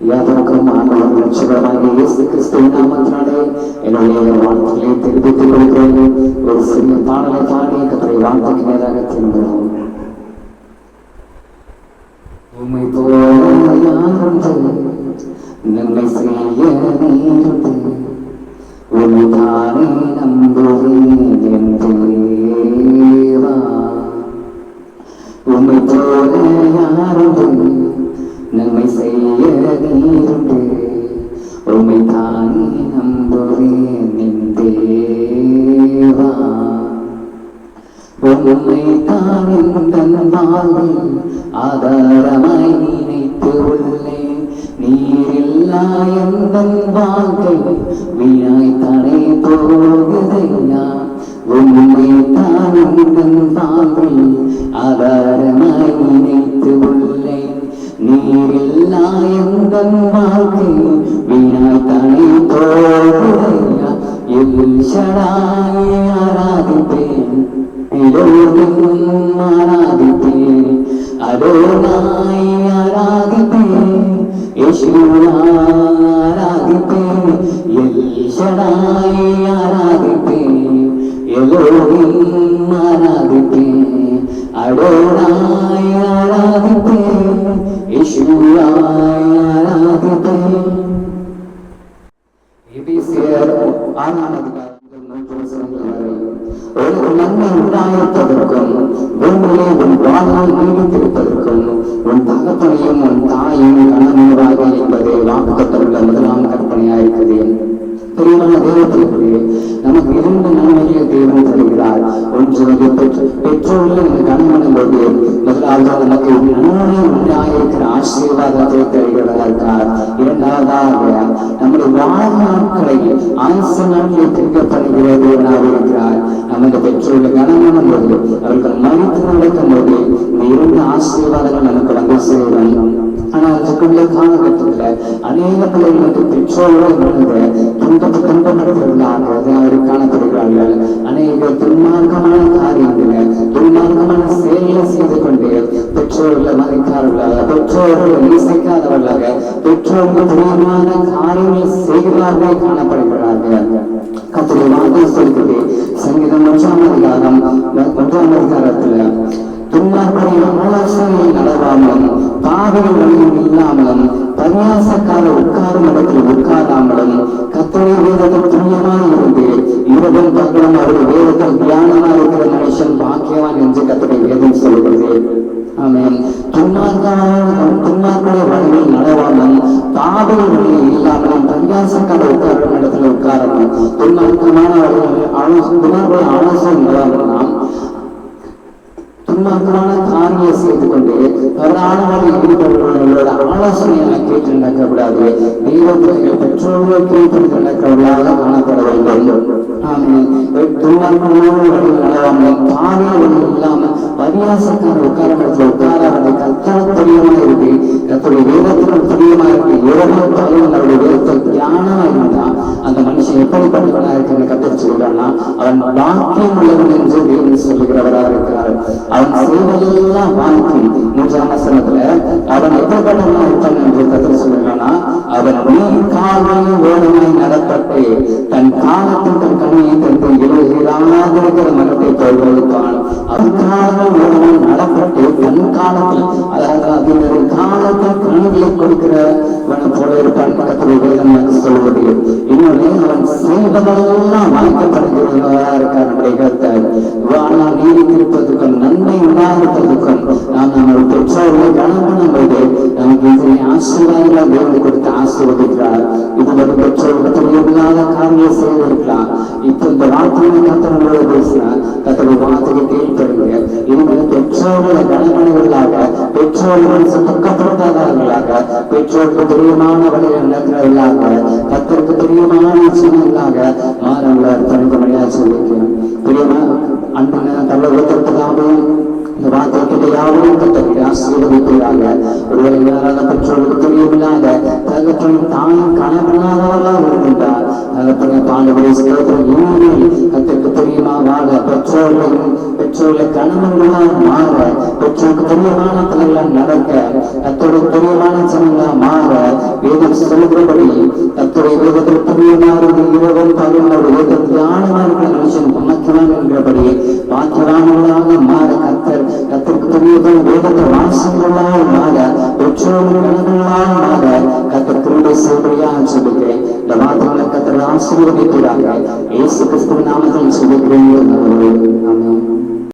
யாவருக்கும் ஆண்டவர் ரட்சகராகிய இயேசு கிறிஸ்துவின் நாமத்தினாலே என்னுடைய வாழ்த்துக்களை தெரிவித்துக் கொள்கிறேன் ஒரு சிறிய பாடலை பாடி கத்தரை வாழ்த்துக்கு நேராக திரும்புகிறோம் உமை போல யாருண்டு நன்மை செய்ய நீருண்டு நம்ம நன்மை செய்ய நீருண்டு உம்மை தானே நம்புவேன் என் தேவா. உம்மை தான் தன் வாழ்வில் ஆதாரமாய் நினைத்து உள்ளே நீரில்லா எந்தன் வாழ்க்கை வீணாய் தானே കുടന്മാത്തിൽ വീണ കളി തോന്നില്ല എൽഷടായി ആരാധിപ്പേൻ ഇലോർന്നും ആരാധിപ്പേൻ അലോർണായി ആരാധിപ്പേൻ യേശുവിനാരാധിപ്പേൻ എൽഷടായി உண்டாயிருப்பதற்கும் பூமியிலே உன் வாழ்நாள் நீடித்திருப்பதற்கும் உன் தகப்பனையும் உன் தாயும் கணவனாக என்பதே வாக்குப்பட்டுள்ள முதலாம் கற்பனையாயிருக்கிறது பிரியமான தேவத்திற்குரிய நமக்கு இரண்டு நன்மைகளை தேவன் தருகிறார் ஒன்று வந்து பெற்ற- பெற்றோர்கள் இந்த கணவனும் போது முதலாவது நமக்கு நன்மை உண்டாயிருக்கிற ஆசீர்வாதத்தை தருகிறதற்கார் இரண்டாவதாக நம்முடைய வாழ்நாட்களை ஆயுச நாட்களை திருக்கப்படுகிற இருக்கிறார் நமது பெற்றோர்கள் கனமான போது அவர்கள் மறித்து நடக்கும் போது இந்த இரண்டு ஆசீர்வாதங்கள் நமக்கு வந்து சேரும் ஆனால் அதுக்குள்ள காலகட்டத்தில் அநேக பிள்ளைகளுக்கு பெற்றோர்கள் வந்து துன்பத்து துன்பப்படுகிறவர்களாக அவர் காணப்படுகிறார்கள் பெற்றோர்களை பெற்றோர்கள் பெற்றோர்களை பெற்றோர்கள் துரியமான காரியங்கள் செய்கிறார்கள் காணப்படுகிறார்கள். கத்திரி வார்த்தை சொல்கிறது சங்கீதம் ஒன்றாம் அதிகாரம் ஒன்றாம் அதிகாரத்தில் துன்மார்க்கரின் ஆலோசனையில் நடவாமலும் பாவிகள் வழியும் இல்லாமலும் பரியாசக்கார உட்காரும் இடத்தில் உட்காராமலும் கத்த வழியில் ஆலோசனை துன்மார்க்குடைய காரியம் செய்து கொண்டு தவறான வழியில் ஈடுபடுபவர்களோட ஆலோசனையை கேட்டு நடக்கக்கூடாது தெய்வத்தில் பெற்றோர்கள் கேட்டு நடக்கிறவர்களாக காணப்பட வேண்டும் ஆமென். பரியாசக்கார இருக்கு கத்துடைய வேதத்திலும் பிரியமா இருக்கு அவருடைய மனுஷன் எப்படிப்பட்டவனா இருக்குன்னு அவன் வாக்கியம் உள்ளவன் என்று தேவன் சொல்லுகிறவராக இருக்கிறார். அவன் செய்வதெல்லாம் வாழ்க்கை மூன்றாம் வசனத்துல அவன் எப்படிப்பட்டவனா இருப்பான் என்று கத்தர் சொல்லுகிறானா அவன் உயிர் காலையில் ஓடமாய் நடத்தப்பட்டு தன் காலத்தில் தன் கண்ணியை தந்து இழகிறாதிருக்கிற மரத்தை தோல்விப்பான் அதுக்காக ஓடமாய் நடப்பட்டு தன் காலத்தில் அதாவது அதனுடைய காலத்தில் கண்களை கொடுக்கிறவனை போல இருப்பான். பக்கத்தில் சொல்வது இன்னொன்று அவன் இருக்கார் நம்முடைய கருத்தை வாழ்நாள் நீடித்திருப்பதற்கும் நன்மை உண்டாயிருப்பதற்கும் நாம் நம்ம பெற்றோர்களை கணவனும் போது நமக்கு இத்தனை ஆசீர்வாதங்களாக தேவன் கொடுத்து ஆசீர்வதிக்கிறார். இது ஒரு பெற்றோர்கள் இல்லாத காரியம் செய்திருக்கலாம். இப்போ இந்த வார்த்தையை கத்தனோட பேசினா கத்தனை வார்த்தையை கேள்வி கேள்விப்படுங்க இனிமேல் பெற்றோர்களை கணவனவர்களாக பெற்றோர்கள் துக்கப்படுத்தாதவர்களாக பெற்றோருக்கு பிரியமான வழியில் நடக்கிறவர்களாக கத்தருக்கு பிரியமான சின்னங்களாக மாறவங்களை அர்ப்பணிக்க முடியாது சொல்லியிருக்கேன் பிரியமா அன்பன தமிழகத்திற்கு இந்த வார்த்தைக்கு யாரும் ஒருவேளை யாரால பெற்றோருக்கு தெரியவில்லாத தாயும் கணவனாதவர்களாக இருக்கின்றார். தகப்பனை பாண்டவரை தெரியுமா வாழ பெற்றோர்களையும் பெற்றோர்களை கணவன்களாக மாற பெற்றோருக்கு துரியமான தலைகளை நடக்க கத்தோட துரியமான சனங்களா மாற வேதம் சொல்கிறபடி தத்துடைய வேதத்தில் துரியமானது இரவும் பகலும் வேத தியானமாக மனுஷன் உமக்குதான் என்கிறபடி பாத்திரானவர்களாக மாற கத்தர் கத்திற்கு துரியதான் வேதத்தை வாசங்களாக மாற பெற்றோர்கள் கணவன்களாக மாற கத்தர் திரும்ப செய்வடியாக சொல்லுகிறேன். இந்த மாத்திரங்களை கத்தர் ஆசீர்வதிக்கிறார்கள் இயேசு கிறிஸ்துவ நாமத்தில் சொல்லுகிறேன். ஆமென்.